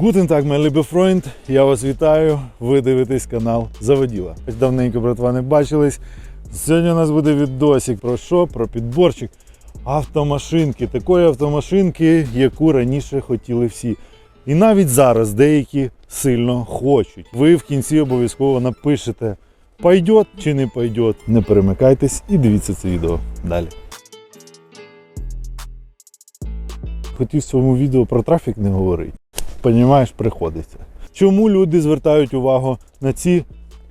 Гутен так, мій любий фройнд, я вас вітаю. Ви дивитесь канал Заводіла. Давненько, братва, не бачились. Сьогодні у нас буде відосик про що? Про підборчик автомашинки. Такої автомашинки, яку раніше хотіли всі. І навіть зараз деякі сильно хочуть. Ви в кінці обов'язково напишете, пойдет чи не пойдет. Не перемикайтесь і дивіться це відео далі. Хотів в цьому відео про трафік не говорити. Понімаєш, приходиться. Чому люди звертають увагу на ці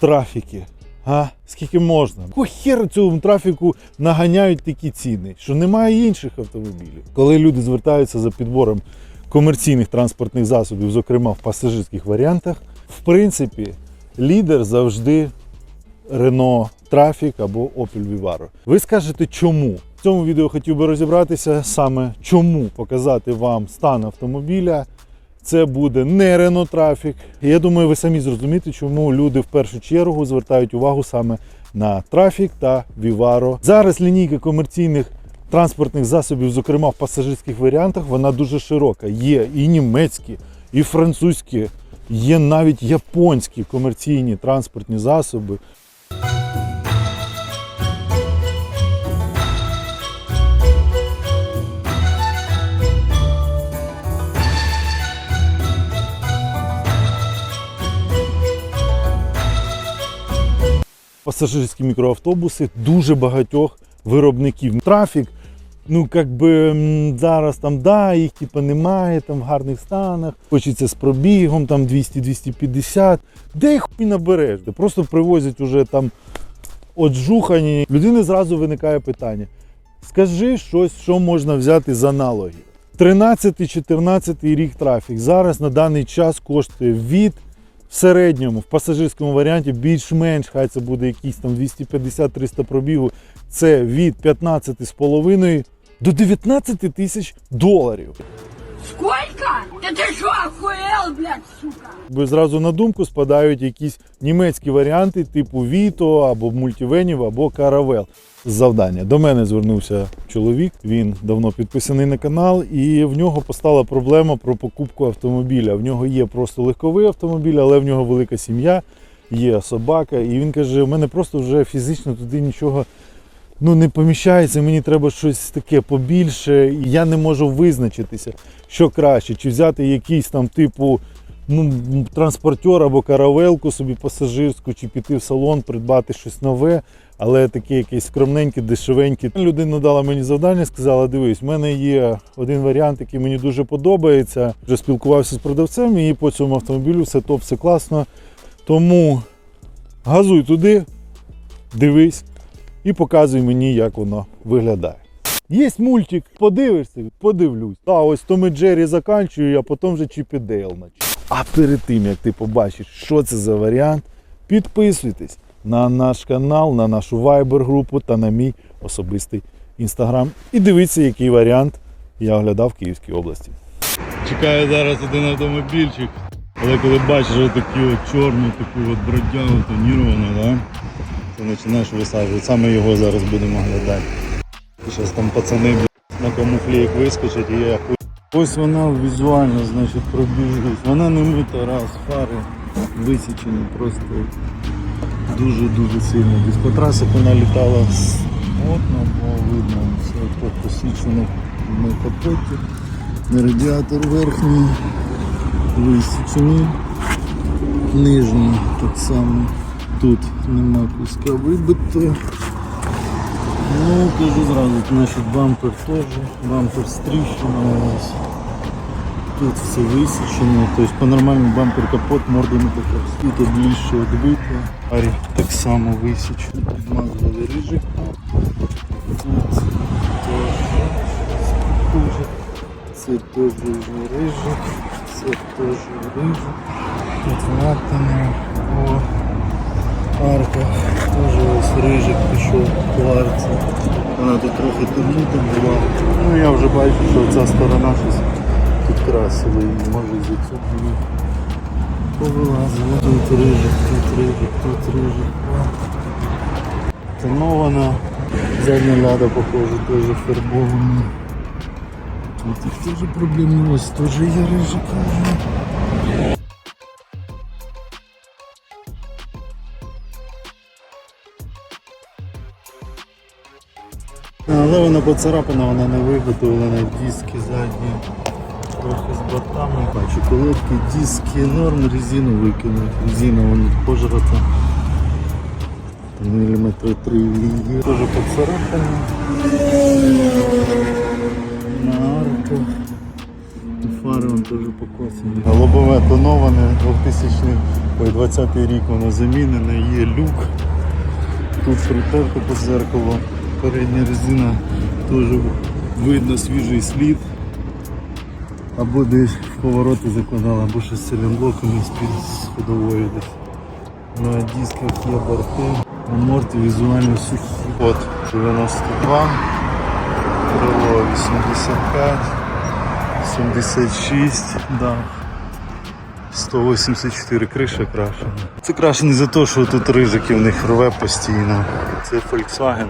трафіки? А? Скільки можна? Кого хер цьому трафіку наганяють такі ціни, що немає інших автомобілів. Коли люди звертаються за підбором комерційних транспортних засобів, зокрема в пасажирських варіантах, в принципі, лідер завжди Renault Traffic або Opel Vivaro. Ви скажете, чому? В цьому відео хотів би розібратися саме чому показати вам стан автомобіля. Це буде не Renault Traffic. Я думаю, ви самі зрозумієте, чому люди в першу чергу звертають увагу саме на Traffic та Vivaro. Зараз лінійка комерційних транспортних засобів, зокрема в пасажирських варіантах, вона дуже широка. Є і німецькі, і французькі, є навіть японські комерційні транспортні засоби. Пасажирські мікроавтобуси дуже багатьох виробників. Трафік, ну як би зараз там да, їх типу, немає там в гарних станах. Хочеться з пробігом там 200-250. Де їх набереш? Просто привозять уже там оджухані. Людини зразу виникає питання: скажи щось, що можна взяти з аналогів. 13-14 рік трафік зараз на даний час коштує від в середньому, в пасажирському варіанті більш-менш, хай це буде якісь там 250-300 пробігу, це від 15,5 до 19 тисяч доларів. Сколько? Да ты что, охуел, блядь, сука? Бо зразу на думку спадають якісь німецькі варіанти, типу Віто або Мультивенів, або Каравел. Завдання. До мене звернувся чоловік, він давно підписаний на канал, і в нього постала проблема про покупку автомобіля. В нього є просто легковий автомобіль, але в нього велика сім'я, є собака. І він каже: у мене просто вже фізично туди нічого ну, не поміщається, мені треба щось таке побільше. Я не можу визначитися, що краще, чи взяти якийсь там типу ну, транспортер або каравелку собі пасажирську, чи піти в салон, придбати щось нове, але таке якесь скромненьке, дешевеньке. Людина дала мені завдання, сказала: дивись, в мене є один варіант, який мені дуже подобається. Вже спілкувався з продавцем, і по цьому автомобілю все топ, все класно. Тому газуй туди, дивись і показуй мені, як воно виглядає. Є мультик, подивишся, подивлюсь. А ось Том і Джері заканчую, а потім вже Чіп і Дейл начну. А перед тим, як ти побачиш, що це за варіант, підписуйтесь на наш канал, на нашу Viber групу та на мій особистий інстаграм. І дивіться, який варіант я оглядав в Київській області. Чекаю зараз один автомобільчик, але коли бачиш отакі от чорну, таку от бродягу тоніровану, да? то починаєш висаджувати. Саме його зараз будемо оглядати. Зараз там пацани на камуфлі як вискочать і я хуй. Ось вона візуально, значить, пробіжусь. Вона не мита раз, фари висічені просто дуже-дуже сильно. Десь по трасах вона літала смутно, бо видно все по посічено на капоті. Радіатор верхній висічені. Нижній так само. Тут нема куска вибито. Ну, кажу зразу, значить бампер теж, бампер з тріщинами ось. Тут все висічено, тобто по нормальному бампер капот, морда не така. Тут більше відбито. Арі так само висічено. Підмазували рижик. Тут теж. Це теж рижик, це теж рижик. Тут латане. О. Арка, теж ось рижик пішов по арці. Вона тут трохи темніта була. Ну я вже бачу, що ця сторона щось підкрасила її, може з цю повилазила. Тут рижик, тут рижик, тут рижик. Тонована. Задня ляда, похоже, теж фарбована. Тут теж проблемні, ось теж є рижики Але вона поцарапана, вона не виготовлена, диски задні. Трохи з бортами. Бачу, колодки, диски, норм, резину викинув. Резина вон пожрата. Міліметри три її. Теж поцарапана. На арках. Фари вон теж покосані. Лобове тоноване, 2000 ой, 20 рік воно замінене, є люк. Тут притерто по зеркалу. Передня резина теж видно свіжий слід. Або десь в повороти закладала, або щось з з-під з ходовою десь. На дисках є борти, аморти візуально сухі. От 92, крило 85, 76, да. 184 криша крашена. Це краще не за те, що тут рижики в них рве постійно. Це Volkswagen.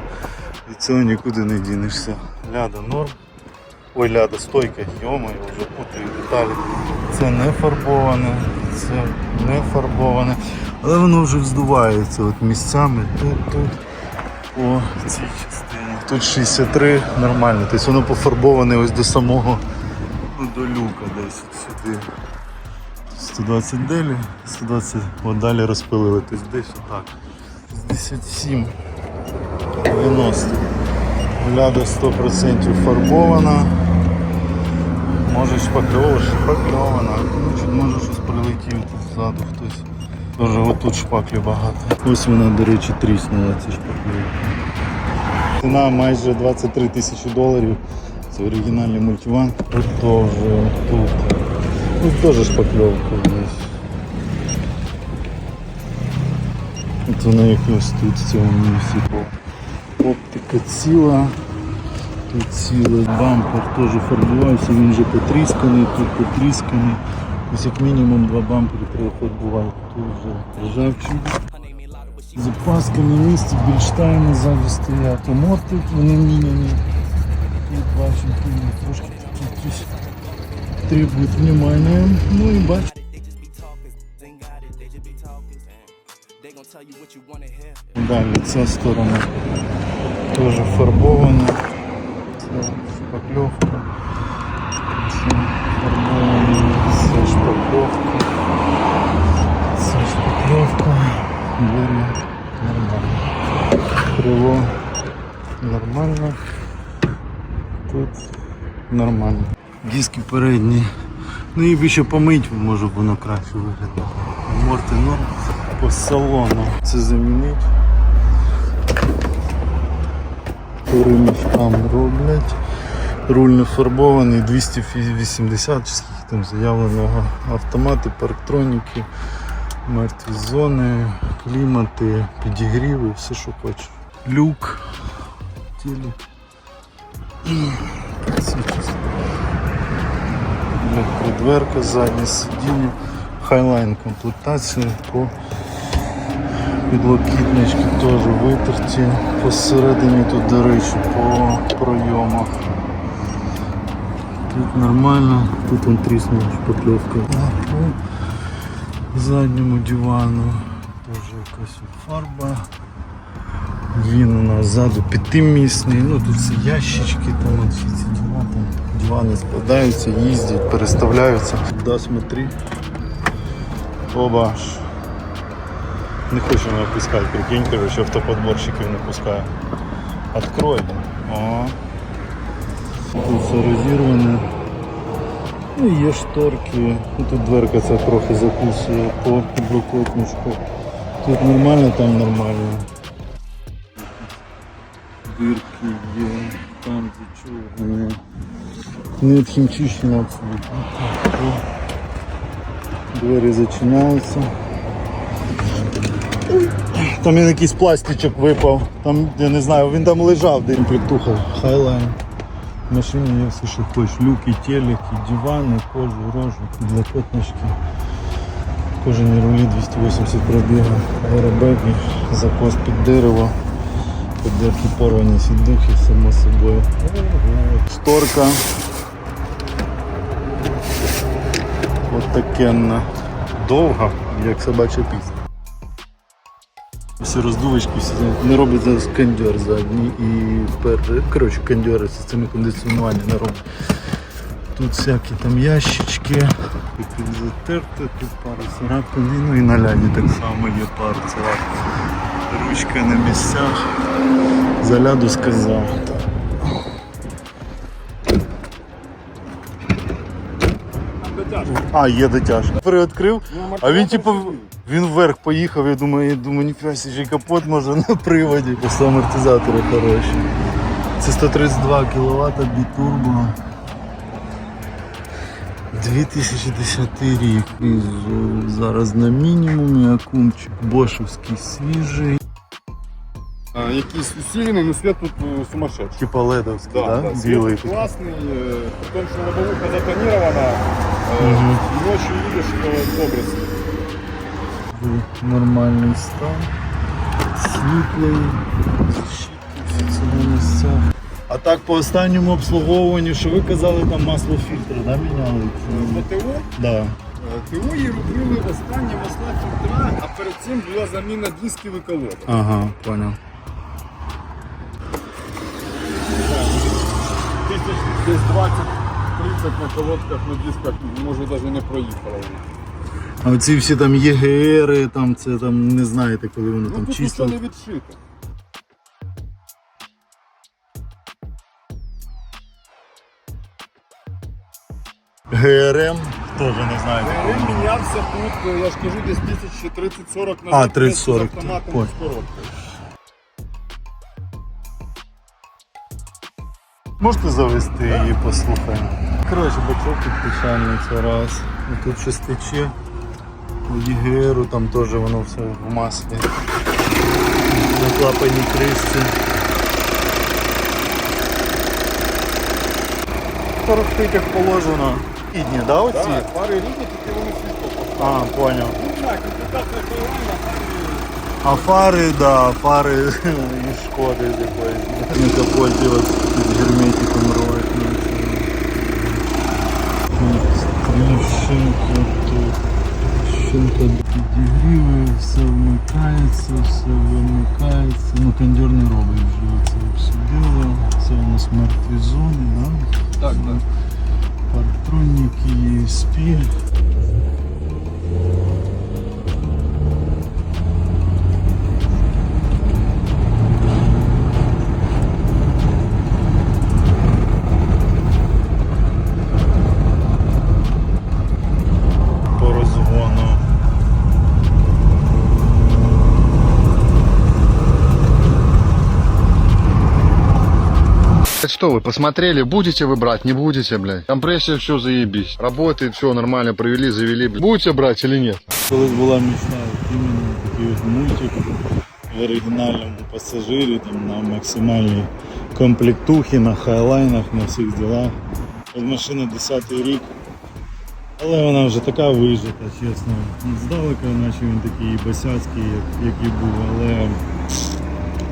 Від цього нікуди не дінешся. Ляда норм. Ой, ляда стойка, йомаю, вже путаю деталі. Це не фарбоване, це не фарбоване. Але воно вже вздувається от місцями тут, тут, по цій частині. Тут 63 нормально. Тобто воно пофарбоване ось до самого ну, до люка десь сюди. 120 делі, 120 от далі розпилили, тобто десь отак. 67, 90. Ляда 100% фарбована. Може шпакльова, шпакльована. Ну, може щось прилетів ззаду хтось. Тоже отут шпаклі багато. Ось вона, до речі, тріснула ця шпаклівка. Ціна майже 23 тисячі доларів. Це оригінальний мультиван. Продовжуємо тут. Тут теж шпакльовка десь. От вона якось тут в цьому місці. Оптика ціла. Тут бампер теж фарбувався, він вже потрісканий, тут потрісканий. Ось як мінімум два бампери треба фарбувати. Тут вже ржавчина. Запаски на місці, більштайни ззаду стоять. Омоти вони міняні. Тут бачу, вони трошки такі якісь требують внимання. Ну і бачу. Далі ця сторона теж фарбована. Це шпакльовка. Це фарбована. Це шпакльовка. Це шпакльовка. Двері нормально. Крило нормально. Тут нормально. Диски передні. Ну і більше помить, може воно краще виглядало. Морти норм по салону. Це замінить. Ремішкам роблять. Руль не фарбований, 280 чи скільки там заявленого. Автомати, парктроніки, мертві зони, клімати, підігріви, все що хочеш. Люк, тілі. Частини. Дверка, заднє сидіння, хайлайн комплектація по підлокітнички теж витерті. Посередині тут, до речі, по пройомах. Тут нормально, тут он тріснула шпакльовка. А по задньому дивану теж якась фарба. Він у нас ззаду п'ятимісний, ну тут всі ящички, там всі ці там дивани складаються, їздять, переставляються. Смотри. Оба. Не хочу мене пускати, прикинь, короче, автоподборщиків не пускаю. Открой. О. Тут все розірване. Ну є шторки. Тут дверка ця трохи закусує по підлокотничку. Тут нормально, там нормально. Дирки є, там зачовгане. Не обхімчищено абсолютно. Двері зачиняються. Там він якийсь пластичок випав. Там, я не знаю, він там лежав, де комплектуха. Хайлайн. В машині є все, що хочеш. Люки, телеки, дивани, кожу, рожу, підлокотнички. Кожені рулі 280 пробігу, аеробеги, закос під дерево, подерті порвані сідухи, само собою. Шторка. От такенна. Довга, як собача пісня. Всі роздувочки, всі не робить зараз кондьор задній і пер... коротше, кондьори з цими кондиціонуванням не робить. Тут всякі там ящички, тут затерти, тут пару царапин, ну і на ляді так само є пару царапин. Ручка на місцях. Заляду сказав. А, є дотяжка. Переоткрив, а він типу він вверх поїхав, я думаю, я думаю, ніфіга ще й капот може на приводі. Просто амортизатори хороші. Це 132 кВт бітурбо. 2010 рік. І з- зараз на мінімумі акумчик бошевський свіжий. А, якийсь усилений, но свет тут э, сумасшедший. Типа ледовський, да, Да, да, білий. свет классный, э, при том, что лобовуха затонирована, э, Мгм. и ночью видишь, что добрый свет. Нормальний стан. Світлий, защитки це місцях. А так по останньому обслуговуванню, що ви казали, там масло фільтра, да, міняли? По ТО, Да. е, ТО її робили останнє масла фільтра, а перед цим була заміна дисків і колодок. Ага, понял. Тисяч десь 20-30 на колодках, на дисках, може навіть не проїхала вона. А оці всі там ЄГРи, там це там не знаєте, коли воно Ну там тут чисто. нічого не відшито. ГРМ, теж не знаєте. ГРМ мінявся тут, е, я ж кажу, десь 1030-40 на А, 30-40, з автоматом з коробкою. Можете завести її, послухаємо. Коротше, бачок тут печальний це раз. Тут щось тече. У ЄГРу там теж воно все в маслі. На клапані кришці. Торохтить як положено. Рідні, да, оці? Так, пари рідні, тільки вони світло поставили. А, поняв. Ну так, комплектація Хайлайна, пари А фари, да, фари і шкоди з якоїсь. На капоті от під герметиком рвать. Тріщинка тут. Тріщинка підігріває, все вмикається, все вимикається. Ну кондьор не робить вже це все діло. Це у нас мертві зони, да? Так, так. Партроніки, ESP. Что вы, посмотрели, будете вы брать, не будете, блядь? Компрессия все заебись. Работает, все нормально, провели, завели, блядь. Будете брать или нет? Колись була мечта, от іменно такий от мультик в оригінальному пасажирі, там на максимальній комплектухі, на хайлайнах, на всіх ділах. От машина 10 рік. Але вона вже така вижита, чесно. Ну, Здалека, наче він такий босяцький, як, як і був, але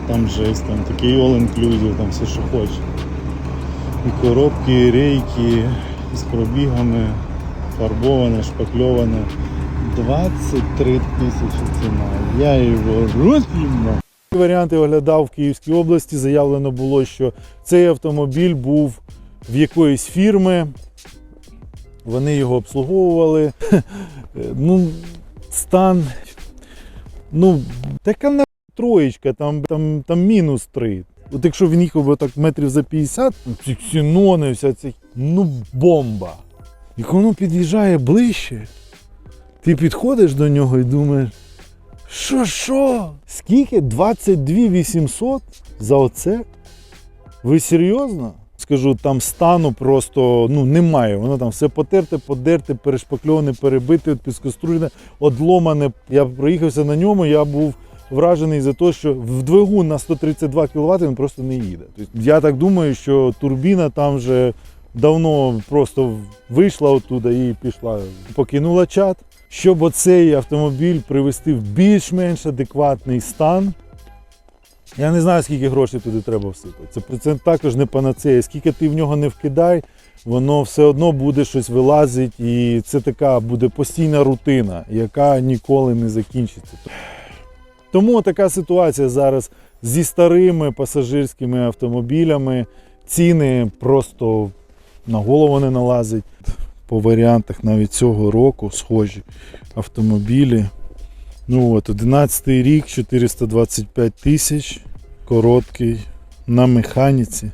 там жесть, там такий all-inclusive, там все, що хочеш. І коробки, і рейки з пробігами, фарбоване, шпакльоване. 23 тисячі ціна. Я його роз'їмав. Варіанти оглядав в Київській області. Заявлено було, що цей автомобіль був в якоїсь фірми. Вони його обслуговували. Ну, стан. Ну, така на троєчка, там, там, там мінус 3. От якщо він їхав би так метрів за 50, ці ксенони, вся ця, ну бомба. І коли воно під'їжджає ближче, ти підходиш до нього і думаєш, що що? Скільки? 22 800 за оце? Ви серйозно? Скажу, там стану просто ну, немає. Воно там все потерте, подерте, перешпакльоване, перебите, піскоструйне, одломане. Я проїхався на ньому, я був вражений за те, що в двигун на 132 кВт він просто не їде. Тобто, я так думаю, що турбіна там вже давно просто вийшла оттуда і пішла, покинула чат. Щоб оцей автомобіль привести в більш-менш адекватний стан. Я не знаю, скільки грошей туди треба всипати. Це, це також не панацея. Скільки ти в нього не вкидай, воно все одно буде щось вилазить, і це така буде постійна рутина, яка ніколи не закінчиться. Тому така ситуація зараз зі старими пасажирськими автомобілями. Ціни просто на голову не налазять. По варіантах навіть цього року схожі автомобілі. Ну от, 11 рік, 425 тисяч, короткий, на механіці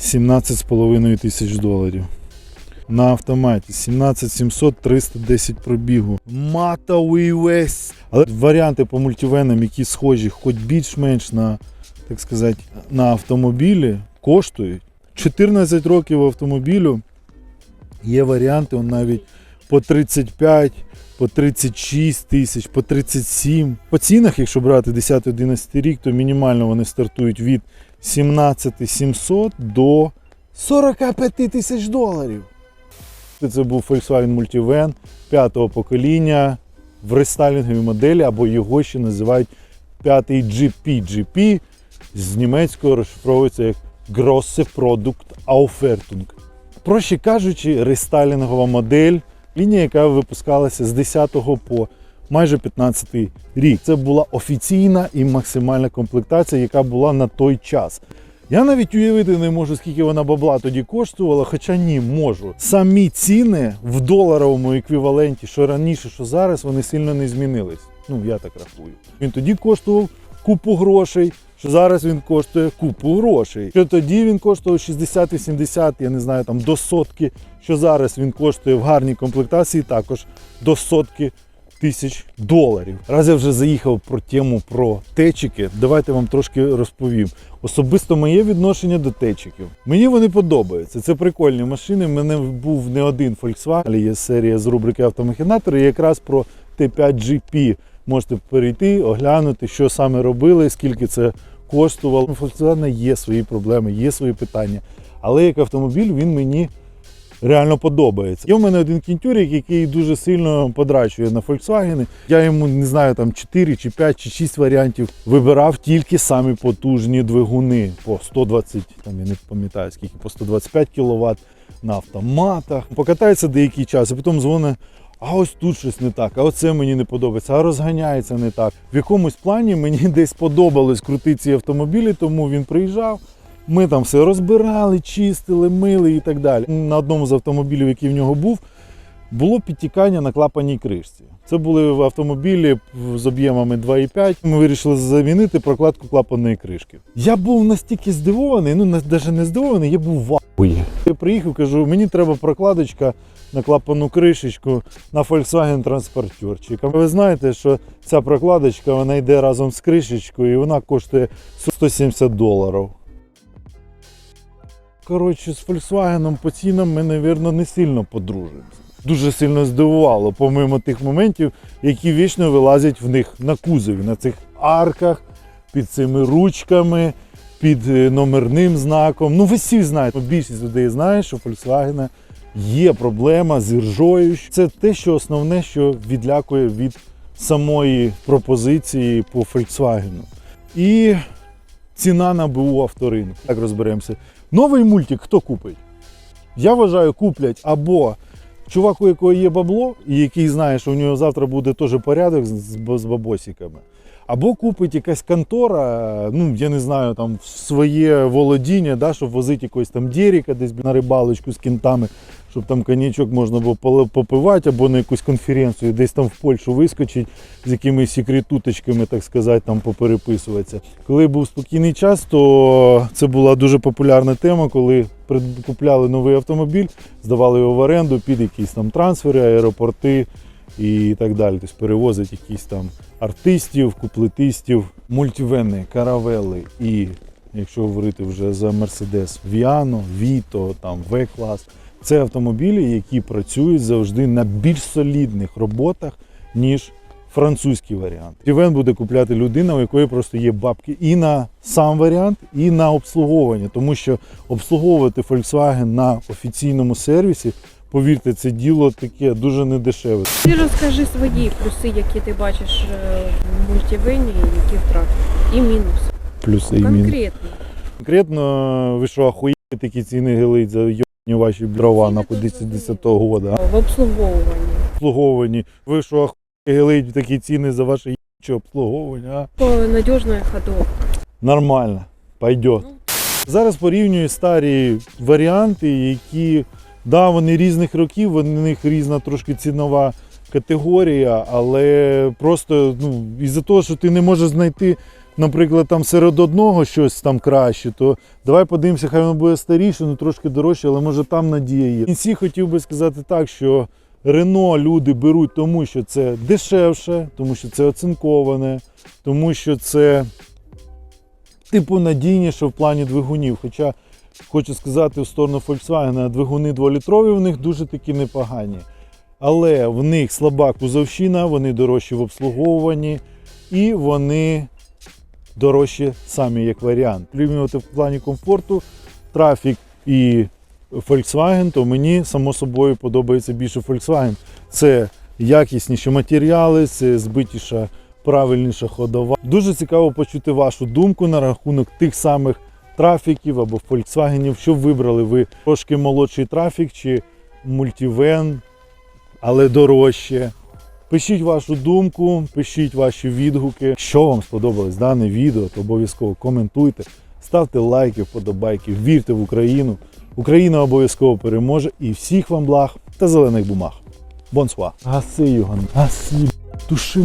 17,5 тисяч доларів. На автоматі 17700 310 пробігу. Матовий весь. Але варіанти по мультивенам, які схожі, хоч більш-менш на, так сказати, на автомобілі, коштують. 14 років автомобілю є варіанти он навіть по 35, по 36 тисяч, по 37. По цінах, якщо брати 10-11 рік, то мінімально вони стартують від 17 700 до 45 тисяч доларів. Це був Volkswagen Multivan п'ятого покоління в рестайлінговій моделі, або його ще називають п'ятий GP. GP з німецького розшифровується як Grosse Produkt Aufwertung. Проще кажучи, рестайлінгова модель, лінія, яка випускалася з 10 по майже 15 рік. Це була офіційна і максимальна комплектація, яка була на той час. Я навіть уявити не можу, скільки вона бабла тоді коштувала, хоча ні, можу. Самі ціни в доларовому еквіваленті, що раніше, що зараз, вони сильно не змінились. Ну, я так рахую. Він тоді коштував купу грошей, що зараз він коштує купу грошей. Що тоді він коштував 60-70, я не знаю, там до сотки. Що зараз він коштує в гарній комплектації також до сотки тисяч доларів. Раз я вже заїхав про тему про течики, давайте вам трошки розповім. Особисто моє відношення до течиків. Мені вони подобаються. Це прикольні машини. У мене був не один Volkswagen, але є серія з рубрики Автомахінатори. Якраз про Т5 GP можете перейти, оглянути, що саме робили, скільки це коштувало. Volkswagen є свої проблеми, є свої питання. Але як автомобіль він мені реально подобається. Є в мене один кінтюрик, який дуже сильно подрачує на Volkswagen. Я йому не знаю там 4 чи 5 чи 6 варіантів вибирав тільки самі потужні двигуни по 120, там я не пам'ятаю скільки, по 125 кВт на автоматах. Покатається деякий час, і потім дзвонить. А ось тут щось не так, а оце мені не подобається, а розганяється не так. В якомусь плані мені десь подобалось крутити ці автомобілі, тому він приїжджав. Ми там все розбирали, чистили, мили і так далі. На одному з автомобілів, який в нього був, було підтікання на клапаній кришці. Це були автомобілі з об'ємами 2,5. Ми вирішили замінити прокладку клапаної кришки. Я був настільки здивований, ну навіть не здивований, я був в. Я приїхав, кажу, мені треба прокладочка на клапану кришечку на Volkswagen транспортерчик. А ви знаєте, що ця прокладочка вона йде разом з кришечкою і вона коштує 170 доларів. Коротше, з Volkswagen по цінам ми, мабуть, не сильно подружимося. Дуже сильно здивувало, помимо тих моментів, які вічно вилазять в них на кузові, на цих арках, під цими ручками, під е, номерним знаком. Ну, ви всі знаєте, більшість людей знає, що Volkswagen є проблема з іржою. Це те, що основне, що відлякує від самої пропозиції по Volkswagen. І ціна на БУ авторинку. Так розберемося. Новий мультик хто купить? Я вважаю, куплять або чувак, у якого є бабло, і який знає, що у нього завтра буде теж порядок з, бабосиками. Або купить якась контора, ну я не знаю, там в своє володіння, да, щоб возити якогось там діріка десь на рибалочку з кінтами, щоб там коньячок можна було попивати, або на якусь конференцію, десь там в Польщу вискочить з якимись секретуточками, так сказати, там попереписуватися. Коли був спокійний час, то це була дуже популярна тема, коли купляли новий автомобіль, здавали його в оренду під якісь там трансфери, аеропорти і так далі. Тобто перевозить якісь там артистів, куплетистів, мультивени, каравели і, якщо говорити вже за Мерседес, Віано, Віто, там В-клас. Це автомобілі, які працюють завжди на більш солідних роботах, ніж французький варіант. Івен буде купляти людина, у якої просто є бабки і на сам варіант, і на обслуговування, тому що обслуговувати Volkswagen на офіційному сервісі, повірте, це діло таке дуже недешеве. Ти розкажи свої плюси, які ти бачиш е, в мультивені, і які втрати. І мінус. Плюси і мінуси. Конкретно. Конкретно, ви що, ахуєте такі ціни гелить за йобані ваші дрова на 10-го года. В обслуговуванні. Обслуговані. Ви що, ахуєте гелить такі ціни за ваші чи обслуговування. А? По надіжної ходовки. Нормально, пойдет. Зараз порівнюю старі варіанти, які, да, вони різних років, в них різна трошки цінова категорія, але просто ну, із-за того, що ти не можеш знайти, наприклад, там серед одного щось там краще, то давай подивимося, хай воно буде старіше, ну трошки дорожче, але може там надія є. В кінці хотів би сказати так, що Рено люди беруть тому, що це дешевше, тому що це оцинковане, тому що це типу надійніше в плані двигунів. Хоча хочу сказати в сторону Volkswagen, двигуни 2-літрові в них дуже такі непогані. Але в них слаба кузовщина, вони дорожчі в обслуговуванні і вони дорожчі самі як варіант. Порівнювати в плані комфорту, трафік і Volkswagen, то мені само собою подобається більше Volkswagen. Це якісніші матеріали, це збитіша, правильніша ходова. Дуже цікаво почути вашу думку на рахунок тих самих трафіків або Volkswagen, що вибрали ви трошки молодший трафік чи мультивен, але дорожче. Пишіть вашу думку, пишіть ваші відгуки. Що вам сподобалось дане відео, то обов'язково коментуйте, ставте лайки, вподобайки, вірте в Україну. Україна обов'язково переможе і всіх вам благ та зелених бумаг. Бонсуа. Гаси, Юган, гаси, туши